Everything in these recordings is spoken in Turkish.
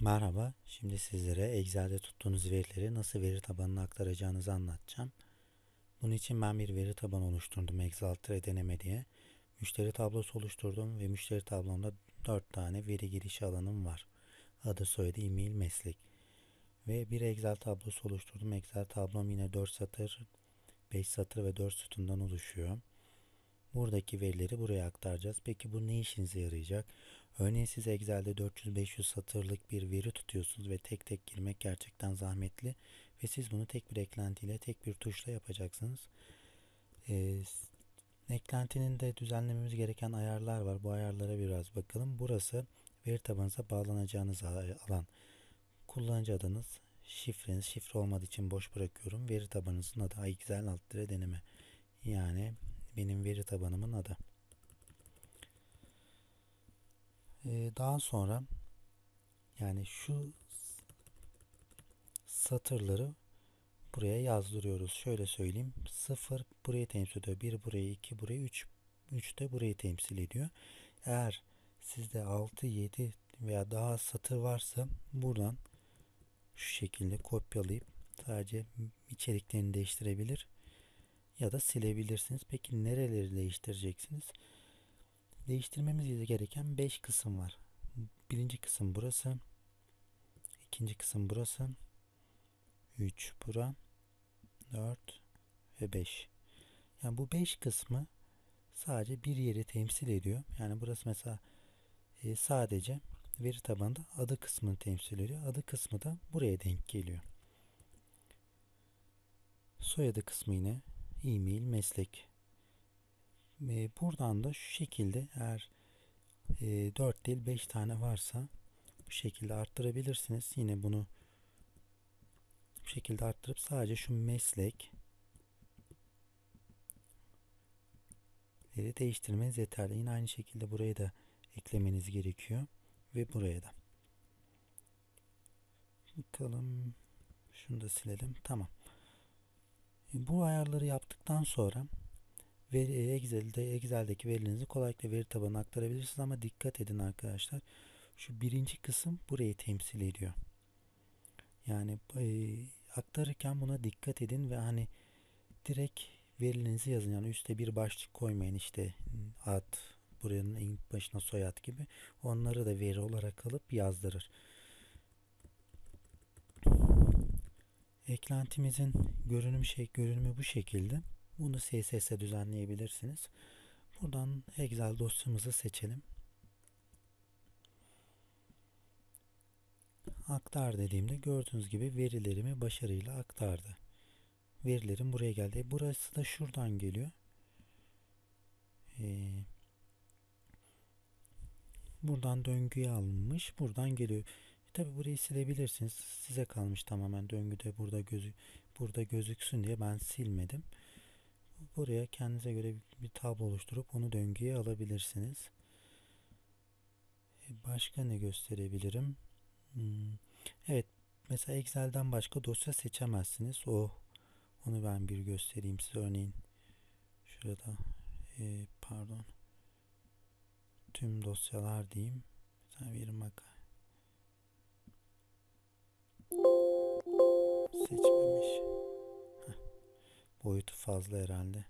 Merhaba, şimdi sizlere Excel'de tuttuğunuz verileri nasıl veri tabanına aktaracağınızı anlatacağım. Bunun için ben bir veri tabanı oluşturdum Excel Altre deneme diye. Müşteri tablosu oluşturdum ve müşteri tablomda 4 tane veri girişi alanım var. Adı, soyadı, e-mail, meslek. Ve bir Excel tablosu oluşturdum. Excel tablom yine 4 satır, 5 satır ve 4 sütundan oluşuyor. Buradaki verileri buraya aktaracağız. Peki bu ne işinize yarayacak? Örneğin siz Excel'de 400-500 satırlık bir veri tutuyorsunuz ve tek tek girmek gerçekten zahmetli ve siz bunu tek bir eklentiyle, tek bir tuşla yapacaksınız. Ee, eklentinin de düzenlememiz gereken ayarlar var. Bu ayarlara biraz bakalım. Burası veri tabanınıza bağlanacağınız alan. Kullanıcı adınız, şifreniz, şifre olmadığı için boş bırakıyorum. Veri tabanınızın adı Excel alt deneme. Yani benim veri tabanımın adı. Ee, daha sonra yani şu satırları buraya yazdırıyoruz. Şöyle söyleyeyim. 0 burayı temsil ediyor. 1 burayı, 2 burayı, 3 3 de burayı temsil ediyor. Eğer sizde 6, 7 veya daha satır varsa buradan şu şekilde kopyalayıp sadece içeriklerini değiştirebilir ya da silebilirsiniz. Peki nereleri değiştireceksiniz? Değiştirmemiz gereken 5 kısım var. Birinci kısım burası. ikinci kısım burası. 3 bura. 4 ve 5. Yani bu 5 kısmı sadece bir yeri temsil ediyor. Yani burası mesela e, sadece veri tabanında adı kısmını temsil ediyor. Adı kısmı da buraya denk geliyor. Soyadı kısmı yine e-mail, meslek. E, buradan da şu şekilde eğer e, 4 değil 5 tane varsa bu şekilde arttırabilirsiniz. Yine bunu bu şekilde arttırıp sadece şu meslek değiştirmeniz yeterli. Yine aynı şekilde buraya da eklemeniz gerekiyor ve buraya da. Bakalım şunu da silelim. Tamam. Bu ayarları yaptıktan sonra veri Excel'de Excel'deki verilerinizi kolaylıkla veri tabanına aktarabilirsiniz ama dikkat edin arkadaşlar. Şu birinci kısım burayı temsil ediyor. Yani e, aktarırken buna dikkat edin ve hani direkt verilerinizi yazın. Yani üstte bir başlık koymayın işte ad, buranın başına soyad gibi. Onları da veri olarak alıp yazdırır. Eklentimizin görünüm şey görünümü bu şekilde. Bunu CSS'e düzenleyebilirsiniz. Buradan Excel dosyamızı seçelim. Aktar dediğimde gördüğünüz gibi verilerimi başarıyla aktardı. Verilerim buraya geldi. Burası da şuradan geliyor. Ee, buradan döngüye alınmış. Buradan geliyor. Tabi burayı silebilirsiniz. Size kalmış tamamen döngüde burada gözü burada gözüksün diye ben silmedim. Buraya kendinize göre bir tablo oluşturup onu döngüye alabilirsiniz. E, başka ne gösterebilirim? Hmm. Evet. Mesela Excel'den başka dosya seçemezsiniz. O onu ben bir göstereyim size. Örneğin şurada e, pardon tüm dosyalar diyeyim. Mesela bir makale Boyutu fazla herhalde.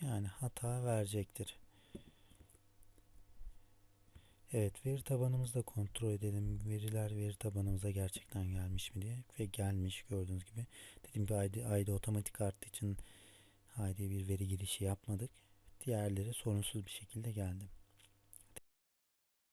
Yani hata verecektir. Evet veri tabanımızda kontrol edelim. Veriler veri tabanımıza gerçekten gelmiş mi diye. Ve gelmiş gördüğünüz gibi. Dediğim gibi ID, ID otomatik arttığı için ID'ye bir veri girişi yapmadık. Diğerleri sorunsuz bir şekilde geldi.